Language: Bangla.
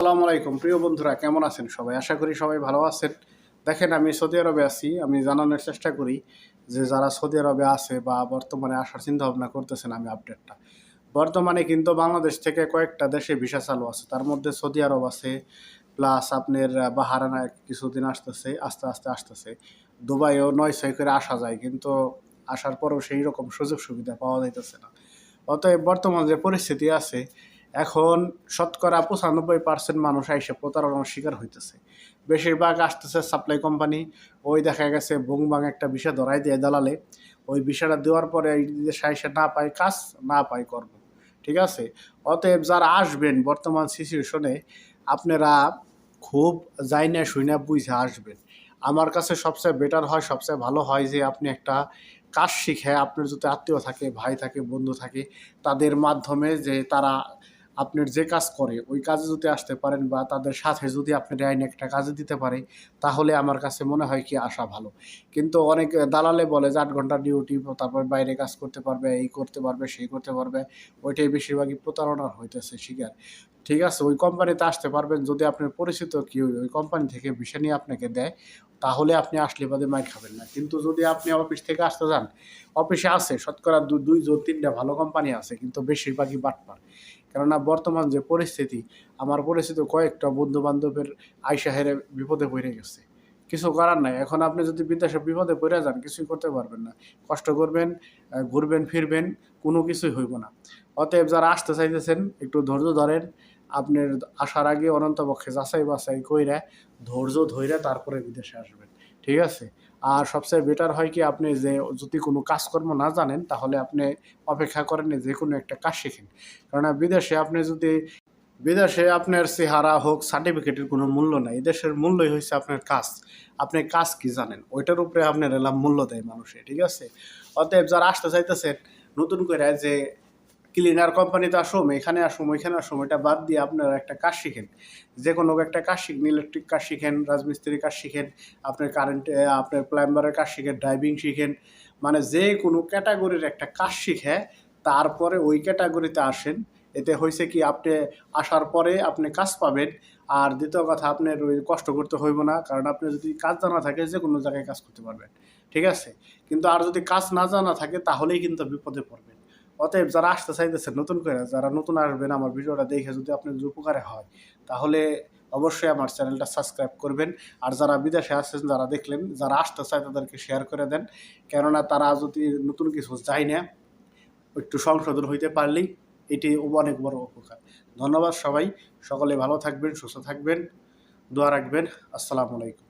আসসালামু আলাইকুম। প্রিয় বন্ধুরা, কেমন আছেন সবাই? আশা করি সবাই ভালো আছেন। দেখেন, আমি সৌদি আরবে আছি। আমি জানানোর চেষ্টা করি যে, যারা সৌদি আরবে আছে বা বর্তমানে আসার চিন্তা ভাবনা করতেছেন, আমি আপডেটটা। বর্তমানে কিন্তু বাংলাদেশ থেকে কয়েকটা দেশে ভিসা চালু আছে। তার মধ্যে সৌদি আরব আছে, প্লাস আপনার বাহারানা কিছুদিন আসতেছে, আস্তে আস্তে আসতেছে। দুবাইও নয় ছয় করে আসা যায়, কিন্তু আসার পরেও সেই রকম সুযোগ সুবিধা পাওয়া যাইতেছে না। অতএব বর্তমান যে পরিস্থিতি আছে এখন শতকরা পঁচানব্বই পার্সেন্ট মানুষ আইসে প্রতারণার শিকার হইতেছে। বেশিরভাগ আসতেছে সাপ্লাই কোম্পানি ওই দেখা গেছে বুংবাং একটা বিষয় ধরাই দিয়ে দালালে। ওই বিষয়টা দেওয়ার পরে এই না পায় কাজ, না পায় কর্ম, ঠিক আছে? অতএব যারা আসবেন বর্তমান সিচুয়েশনে আপনারা খুব যাই না শুই না বুঝে আসবেন। আমার কাছে সবচেয়ে বেটার হয়, সবচেয়ে ভালো হয় যে আপনি একটা কাজ শিখে, আপনার যদি আত্মীয় থাকে, ভাই থাকে, বন্ধু থাকে, তাদের মাধ্যমে যে তারা আপনার যে কাজ করে, ওই কাজে যদি আসতে পারেন বা তাদের সাথে যদি আপনি আইন একটা কাজে দিতে পারে, তাহলে আমার কাছে মনে হয় কি আসা ভালো। কিন্তু অনেক দালালে বলে যে আট ঘণ্টা ডিউটি, তারপর বাইরে কাজ করতে পারবে, এই করতে পারবে, সেই করতে পারবে, ওইটাই বেশিরভাগই প্রতারণার হইতেছে শিকার। ঠিক আছে? ওই কোম্পানিতে আসতে পারবেন। যদি আপনার পরিচিত কেউ ওই কোম্পানি থেকে বিষয় নিয়ে আপনাকে দেয়, তাহলে আপনি আসলে বাদে মাই খাবেন না। কিন্তু যদি আপনি অফিস থেকে আসতে যান, অফিসে আছে, শতকরা দু, দুই জোর তিনটা ভালো কোম্পানি আছে, কিন্তু বেশিরভাগই বাটপার। কেননা বর্তমান যে পরিস্থিতি, আমার পরিচিত কয়েকটা বন্ধু বান্ধবের আইসা হেরে বিপদে পড়ে গেছে। কিছু করার নাই। এখন আপনি যদি বিদেশে বিপদে পড়ে যান, কিছুই করতে পারবেন না। কষ্ট করবেন ঘুরবেন, ফিরবেন, কোনো কিছুই হইব না। অতএব যারা আসতে চাইতেছেন, একটু ধৈর্য ধরেন। আপনার আসার আগে অনন্তপক্ষে যাচাই বাছাই কইরা ধৈর্য ধইরা তারপরে বিদেশে আসবেন। ঠিক আছে? আর সবচেয়ে বেটার হয় কি আপনি যে যদি কোনো কাজকর্ম না জানেন, তাহলে আপনি অপেক্ষা করেন যে কোনো একটা কাজ শিখেন। কেননা বিদেশে আপনি যদি, বিদেশে আপনার চেহারা হোক সার্টিফিকেটের কোনো মূল্য নাই এদেশের মূল্যই হচ্ছে আপনার কাজ। আপনি কাজ কি জানেন? ওইটার উপরে আপনার এলাম মূল্য দেয় মানুষে, ঠিক আছে? অতএব যারা আসতে চাইতেছেন, নতুন করে যে ক্লিনার কোম্পানিতে আসুম, এখানে আসুম, ওইখানে আসুম এটা বাদ দিয়ে আপনারা একটা কাজ শিখেন। যে কোনো একটা কাজ শিখেন ইলেকট্রিক কাজ শিখেন, রাজমিস্ত্রির কাজ শিখেন, আপনার কারেন্টে আপনার প্লাম্বারের কাজ শিখেন ড্রাইভিং শিখেন মানে যে কোনো ক্যাটাগরির একটা কাজ শিখে, তারপরে ওই ক্যাটাগরিতে আসেন। এতে হয়েছে কি, আপনি আসার পরে আপনি কাজ পাবেন, আর দ্বিতীয় কথা, আপনার ওই কষ্ট করতে হইব না, কারণ আপনি যদি কাজ জানা থাকে যে কোনো জায়গায় কাজ করতে পারবেন। ঠিক আছে? কিন্তু আর যদি কাজ না জানা থাকে, তাহলেই কিন্তু বিপদে পড়বেন। অতএব যারা আসতে চাইতেছেন, নতুন করে যারা নতুন আসবেন আমার ভিডিওটা দেখে যদি আপনার উপকারে হয়, তাহলে অবশ্যই আমার চ্যানেলটা সাবস্ক্রাইব করবেন। আর যারা বিদেশে আছেন, যারা দেখলেন, যারা আসতে চায় তাদেরকে শেয়ার করে দেন। কেননা তারা যদি নতুন কিছু চায় না, একটু সংশোধন হইতে পারলেই এটি অনেক বড় উপকার। ধন্যবাদ সবাই। সকলে ভালো থাকবেন, সুস্থ থাকবেন, দোয়া রাখবেন। আসসালামু আলাইকুম।